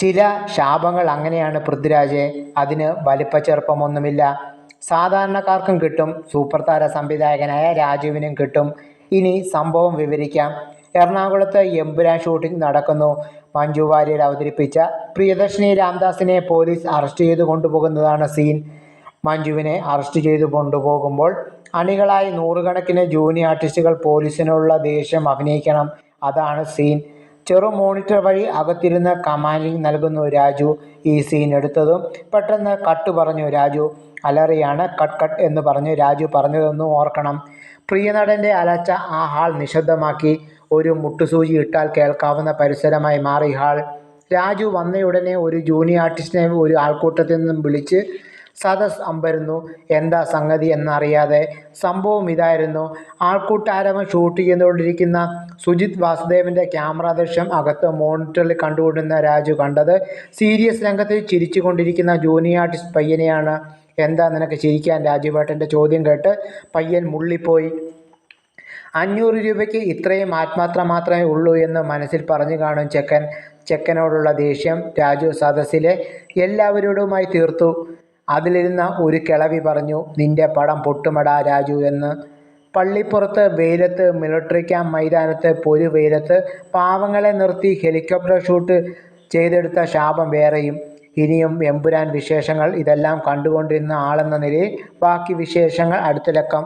ചില ശാപങ്ങൾ അങ്ങനെയാണ് പൃഥ്വിരാജെ. അതിന് വലിപ്പച്ചെറുപ്പമൊന്നുമില്ല സാധാരണക്കാർക്കും കിട്ടും. സൂപ്പർ താര സംവിധായകനായ രാജുവിനും കിട്ടും. ഇനി സംഭവം വിവരിക്കാം. എറണാകുളത്ത് എമ്പുരാൻ ഷൂട്ടിംഗ് നടക്കുന്നു. മഞ്ജു വാര്യർ അവതരിപ്പിച്ച പ്രിയദർശിനി രാംദാസിനെ പോലീസ് അറസ്റ്റ് ചെയ്തു കൊണ്ടുപോകുന്നതാണ് സീൻ മഞ്ജുവിനെ അറസ്റ്റ് ചെയ്തു കൊണ്ടുപോകുമ്പോൾ അണികളായി നൂറുകണക്കിന് ജൂനിയർ ആർട്ടിസ്റ്റുകൾ പോലീസിനുള്ള ദേഷ്യം അഭിനയിക്കണം. അതാണ് സീൻ ചെറു മോണിറ്റർ വഴി അകത്തിരുന്ന് കമാൻഡിംഗ് നൽകുന്നു രാജു. ഈ സീൻ എടുത്തതും പെട്ടെന്ന് കട്ട് പറഞ്ഞു രാജു. അലറിയാണ് കട്ട് കട്ട് എന്ന് പറഞ്ഞ് രാജു പറഞ്ഞതൊന്നും ഓർക്കണം. പ്രിയനടന്റെ അലച്ച ആ ഹാൾ നിശബ്ദമാക്കി. ഒരു മുട്ടുസൂചി ഇട്ടാൽ കേൾക്കാവുന്ന പരിസരമായി മാറി ഹാൾ. രാജു വന്നയുടനെ ഒരു ജൂനിയർ ആർട്ടിസ്റ്റിനെ ഒരു ആൾക്കൂട്ടത്തിൽ നിന്നും വിളിച്ച് സദസ് അമ്പരുന്നു. എന്താ സംഗതി എന്നറിയാതെ സംഭവം ഇതായിരുന്നു. ആൾക്കൂട്ടാരവം ഷൂട്ട് ചെയ്തുകൊണ്ടിരിക്കുന്ന സുജിത് വാസുദേവന്റെ ക്യാമറ ദൃശ്യം അകത്ത് മോണിറ്ററിൽ കണ്ടുകൊണ്ടിരുന്ന രാജു കണ്ടത് സീരിയസ് രംഗത്തിൽ ചിരിച്ചുകൊണ്ടിരിക്കുന്ന ജൂനിയർ ആർട്ടിസ്റ്റ് പയ്യനെയാണ്. എന്താ നിനക്ക് ചിരിക്കാൻ രാജുവേട്ടന്റെ ചോദ്യം കേട്ട് പയ്യൻ മുള്ളിപ്പോയി. അഞ്ഞൂറ് രൂപയ്ക്ക് ഇത്രയും ആത്മാത്ര മാത്രമേ ഉള്ളൂ എന്ന് മനസ്സിൽ പറഞ്ഞു കാണും ചെക്കൻ. ചെക്കനോടുള്ള ദേഷ്യം രാജു സദസ്സിലെ എല്ലാവരോടുമായി തീർത്തു. അതിലിരുന്ന ഒരു കിളവി പറഞ്ഞു നിന്റെ പടം പൊട്ടുമടാ രാജു എന്ന്. പള്ളിപ്പുറത്ത് വെയിലത്ത് മിലിട്ടറി ക്യാമ്പ് മൈതാനത്ത് പൊരു വെയിലത്ത് പാവങ്ങളെ നിർത്തി ഹെലികോപ്റ്റർ ഷൂട്ട് ചെയ്തെടുത്ത ശാപം വേറെയും. ഇനിയും എമ്പുരാൻ വിശേഷങ്ങൾ ഇതെല്ലാം കണ്ടുകൊണ്ടിരുന്ന ആളെന്ന നിലയിൽ ബാക്കി വിശേഷങ്ങൾ അടുത്ത ലക്കം.